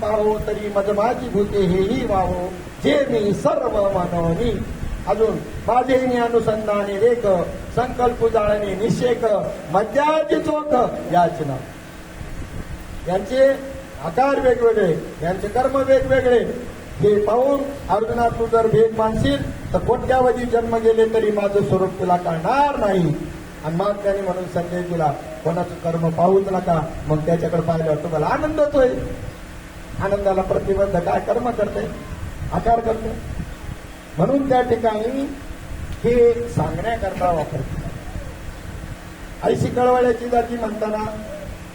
पाहो तरी मजमाजी भूते हेही वाहो जे मी सर्व मनोनी अजून माझे अनुसंधाने रेख संकल्प जाळणे निषेक मध्याची चोख याचना. यांचे आकार वेगवेगळे यांचे कर्म वेगवेगळे. हे पाहून अर्जुना तू जर भेद मानशील तर कोट्यावधी जन्म गेले तरी माझं स्वरूप तुला कळणार नाही. आणि मग त्याने म्हणून संदेश तुला कोणाचं कर्म पाहूच नका. मग त्याच्याकडे पाहिलं तुम्हाला आनंद होतोय. आनंदाला प्रतिबंध काय? कर्म करते आकार करते. म्हणून त्या ठिकाणी हे सांगण्याकरता वापरते आईशी कळवळ्याची जाती म्हणताना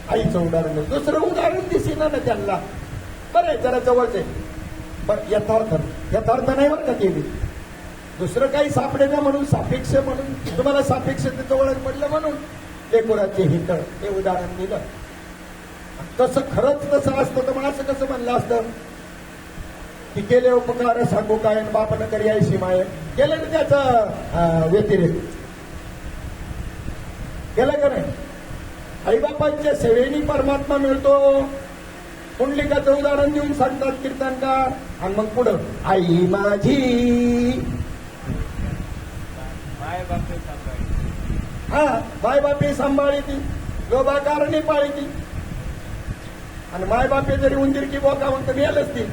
आईचं उदाहरण दुसरं उदाहरण दिसेना ना त्यांना. बरं आहे, जरा जवळच आहे. पण यथार्थ यथार्थ नाही बरं का केली. दुसरं काही सापडे ना म्हणून सापेक्ष म्हणून. तुम्हाला सापेक्षतेचं ओळख पडलं म्हणून. लेकुराचे हित हे उदाहरण दिलं. तसं खरंच तसं असतं तर मग असं कसं म्हणलं असतं? की केले उपकार सांगू काय? बापानं करी आई सीमाय केलं ना त्याचा अं, व्यतिरेक केलं का नाही? आईबापांच्या सेवेनी परमात्मा मिळतो. कुंडलिकाचं उदाहरण देऊन सांगतात कीर्तनकार. आणि मग पुढं आई माझी. हा माय बापे सांभाळी ती. लोभाकारणी पाळी ती. आणि मायबापे जरी उंदीर की बोका म्हणतो मिळालंच ती.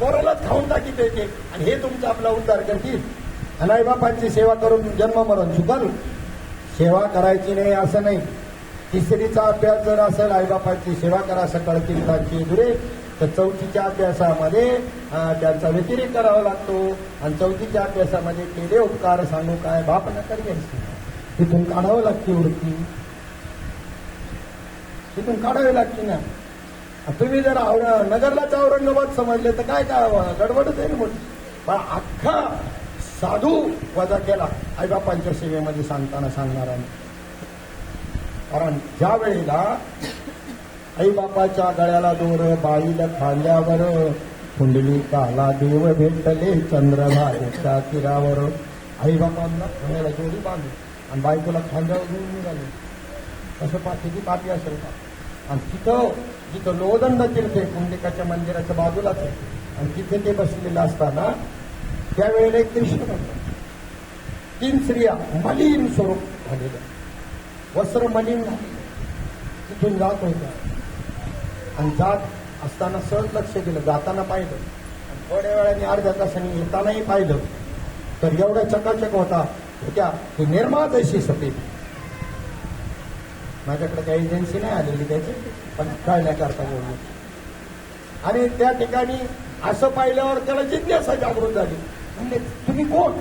पोरालाच खाऊन टाकी ते आणि हे तुमचा आपला उद्धार करतील. आणि आईबापांची सेवा करून जन्म मरण चुकाल सेवा करायची नाही असं नाही. तिसरीचा अभ्यास जर असेल आईबापांची सेवा करा सकाळ तीर्थांची दुरे. तर चौथीच्या अभ्यासामध्ये त्यांचा व्यतिरेक करावा लागतो. आणि चौथीच्या अभ्यासामध्ये केले उपकार सांगू काय बाप नकार घ्यायची. तिथून काढावं लागते वृत्ती. तिथून काढावी लागते ना. तुम्ही जर और- नगरलाच औरंगाबाद समजले तर काय काय गडबडच आहे ना मोठी पण अख्खा साधू वजा केला. आईबापांच्या सेवेमध्ये सांगताना सांगणार कारण ज्या वेळेला आईबापाच्या गळ्याला दोर बाईला खांद्यावर कुंडली काला देव भेटले चंद्रभागेच्या तीरावर. आईबापांना गळ्याला दोरी बांधली आणि बायकोला खांद्यावर घेऊन निघाली. तसं पाठीची पाठी असेल का? आणि तिथं जिथं लोदंड तीर्थ कुंडिकाच्या मंदिराच्या बाजूलाच आहे. आणि तिथे ते बसलेलं असताना त्यावेळेला एक दृश्य होतं. तीन स्त्रिया मलिन स्वरूप झालेलं वस्त्र मलिन झालेलं. तिथून जात होत्या. आणि जात असताना सहज लक्ष दिलं. जाताना पाहिलं. आणि थोड्या वेळाने अर्ध्या तासाने येतानाही पाहिलं. तर एवढा चकाचक होता. होत्या. की निर्मात अशी सफेद माझ्याकडे काही एजन्सी नाही आलेली त्याची पण कळण्याकरता बोललो. आणि त्या ठिकाणी असं पाहिल्यावर त्याला जिज्ञासा जागृत झाली. म्हणजे तुम्ही कोण?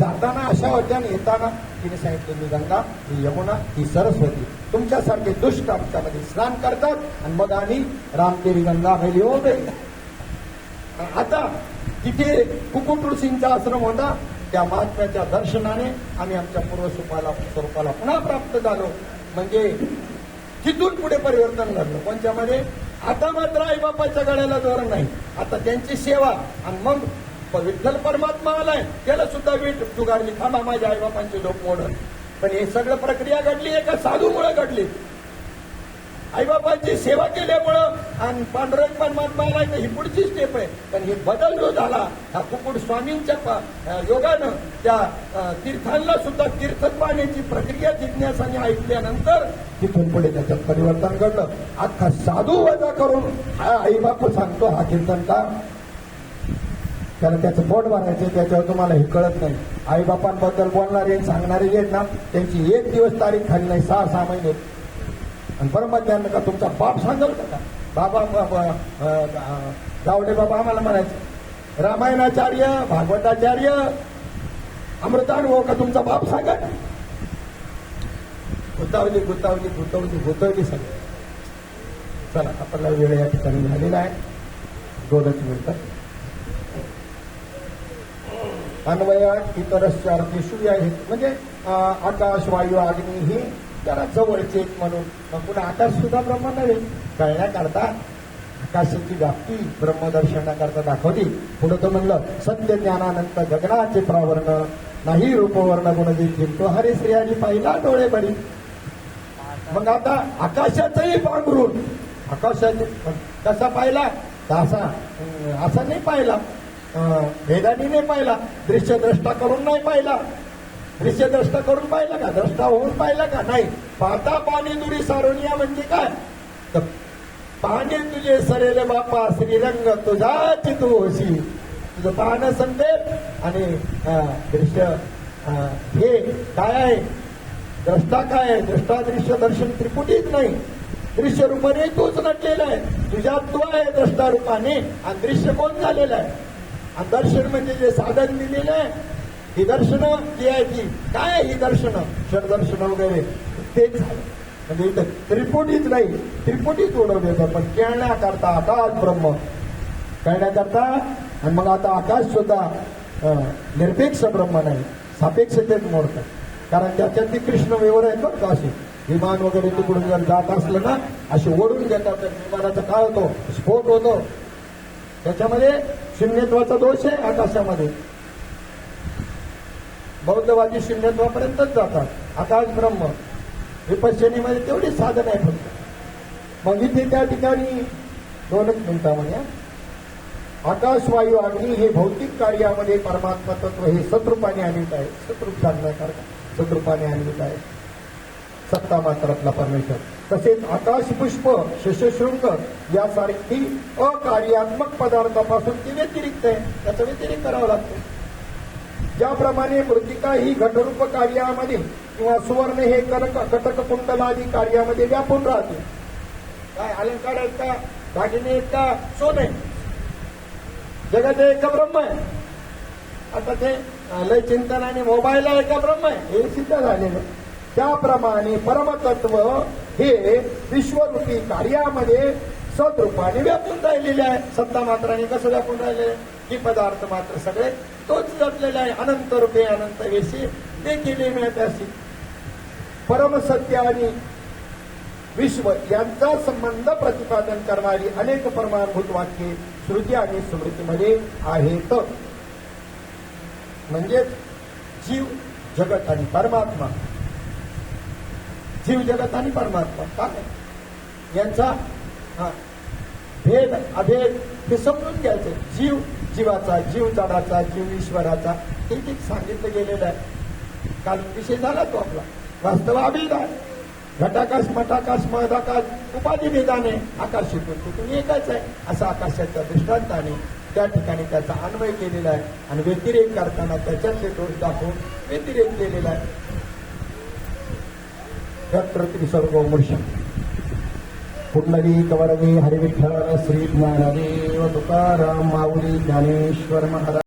जाताना अशा होत्या आणि येताना. तिने सांगितलं मी गंगा ही यमुना ही सरस्वती. तुमच्यासारखे दुष्ट आमच्यामध्ये स्नान करतात आणि मग आम्ही रामदेवी गंगा भैली हो आता तिथे कुकुट ऋषींचा आश्रम होता. त्या महात्म्याच्या दर्शनाने आम्ही आमच्या पूर्वस्वरूपाला स्वरूपाला पुन्हा प्राप्त झालो. म्हणजे तिथून पुढे परिवर्तन घडलं. कोणत्यामध्ये आता मात्र आईबापाच्या गळ्याला जोर नाही. आता त्यांची सेवा. आणि मग विठ्ठल परमात्मा आलाय. त्याला सुद्धा वीट जुगाडली. थांबा माझ्या आईबापांची लोक मोडत पण हे सगळं प्रक्रिया घडली एका साधूमुळे घडली. आईबाबांची सेवा केल्यामुळं आणि पांडुरंग परमात्मा आलाय ही पुढची स्टेप आहे. पण हे बदल जो झाला हा कुकुड स्वामींच्या योगानं त्या तीर्थांना सुद्धा तीर्थ पाण्याची प्रक्रिया जिज्ञासाने ऐकल्यानंतर तिथून पुढे त्याच्यात परिवर्तन घडलं. अख्खा साधू वजा करून हा आईबाप सांगतो हा कीर्तनकार कारण त्याचं पोट भरायचं त्याच्यावर तुम्हाला हे कळत नाही. आईबापांबद्दल बोलणारे सांगणारे आहेत ना त्यांची एक दिवस तारीख खाली नाही सहा सहा महिने. आणि परमज्ञान का तुमचा बाप सांगाल का? बाबा गावडे बाबा आम्हाला म्हणायचे रामायणाचार्य भागवताचार्य अमृतानुभव का तुमचा बाप सांगा गुतावली गुतावली गुतवली गुतवली सगळं. चला आपला वेळ या ठिकाणी झालेला आहे. दोनच मिनिटं. अन्वयात इतरस्य अर्थेषु या म्हणजे आकाश वायू अग्नी ही जरा जवळचे म्हणून. मग पुन्हा आकाश सुद्धा ब्रह्म नव्हे कळण्याकरता आकाशाची व्याप्ती ब्रह्मदर्शनाकरता दाखवली पुढे तो म्हणलं सत्य ज्ञानानंत गगनाचे प्रावर्ण नाही रूपवर्ण गुण देखील तो हरे श्रेयानी पहिला डोळे बळी. मग आता आकाशाचंही पांघरून आकाशाचे कसा पाहिला? असा असा नाही पाहिला. भेदानी नाही पाहिला. दृश्यद्रष्टा करून नाही पाहिला. दृश्यद्रष्टा करून पाहिला का? द्रष्टा होऊन पाहिला का? नाही. पाहता पाणी दुरी सारोनिया म्हणजे काय? तर पाणी तुझे सरेले बापा श्रीरंग तुझा तू होशी. तुझं पाहणं संकेत आणि दृश्य हे काय आहे? द्रष्टा काय आहे? द्रष्टा दृश्य दर्शन त्रिपुटीच नाही. दृश्य रूपाने तूच नटलेला आहे. तुझ्या तू आहे द्रष्टा रूपाने. आणि दृश्य कोण झालेलं आहे? आणि दर्शन म्हणजे जे साधन दिलेलं आहे ही दर्शनं जी आहे ती. काय ही दर्शनं? क्षणदर्शन वगैरे. तेच म्हणजे इथं त्रिपुटीच नाही त्रिपुटीच उडवले पण खेळण्याकरता आकाश ब्रह्म. कळण्याकरता आणि मग आता आकाश सुद्धा निरपेक्ष ब्रह्म नाही सापेक्षतेत मोडतं कारण त्याच्यात ती कृष्ण विवर आहेत बरं का अशी. विमान वगैरे तिकडून जर जात असलं ना असे ओढून घेतात तर विमानाचा काय होतो? स्फोट होतो. त्याच्यामध्ये शून्यत्वाचा दोष आहे आकाशामध्ये. बौद्धवादी शून्यत्वापर्यंतच जातात. आकाश ब्रह्म. विपश्चनीमध्ये तेवढी साधन आहे फक्त. मग इथे त्या ठिकाणी दोनच मिनिटामध्ये हा. आकाश वायू अग्नी हे भौतिक कार्यामध्ये परमात्मा तत्व हे शत्रुपाने आणवित आहे. शत्रू सांगण्यासारखं सद्रूपाने आणवित आहे. सत्ता मात्रातला परमेश्वर. तसेच आकाश पुष्प शशशृंग यासारखी अकार्यात्मक पदार्थापासून ती व्यतिरिक्त आहे. त्याचा व्यतिरिक्त करावा लागतो. ज्याप्रमाणे मृतिका ही घटरूप कार्यामध्ये किंवा सुवर्ण हे कनक कटक कुंडलादी कार्यामध्ये व्यापून राहते. काय अलंकार आहेत का? दागिने आहेत का? सोने जगात हे ब्रह्म आहे. आता ते लय चिंतन आणि मोबाईल आहे का ब्रह्म आहे. हे सिद्ध झालेलं. त्याप्रमाणे परमतत्व हे विश्वरूपी कार्यामध्ये सद्रूपाने व्यापून राहिलेले आहे. सत्ता मात्राने कसं व्यापून राहिले? की पदार्थ मात्र सगळे तोच जपलेला आहे. अनंत रूपे अनंत वेशी देखील मिळत परमसत्य आणि विश्व यांचा संबंध प्रतिपादन करणारी अनेक परमाणभूत वाक्ये श्रुती आणि स्मृतीमध्ये आहेत. म्हणजेच जीव जगत आणि परमात्मा. जीव जगत आणि परमात्मा काय यांचा हा, भेद अभेद हे समजून घ्यायचं. जीव जीवाचा जीव जडाचा जीव ईश्वराचा. हे ते सांगितलं गेलेलं आहे. काल विषय झाला तो आपला. वास्तव अभेद आहे. घटाकाश मठाकाश महदाकाश उपाधी भेदाने आकाशितून तिथून एकच आहे. असं आकाशाच्या दृष्टांताने त्या ठिकाणी त्याचा अन्वय केलेला आहे. आणि व्यतिरेक करताना त्याच्यातले दोष दाखवून व्यतिरेक केलेला आहे. यत्र त्रिसर्गो मूर्षम कुंडली कवरवी हरिविठ्ठल श्री ज्ञानदेव तुकाराम माऊली ज्ञानेश्वर महाराज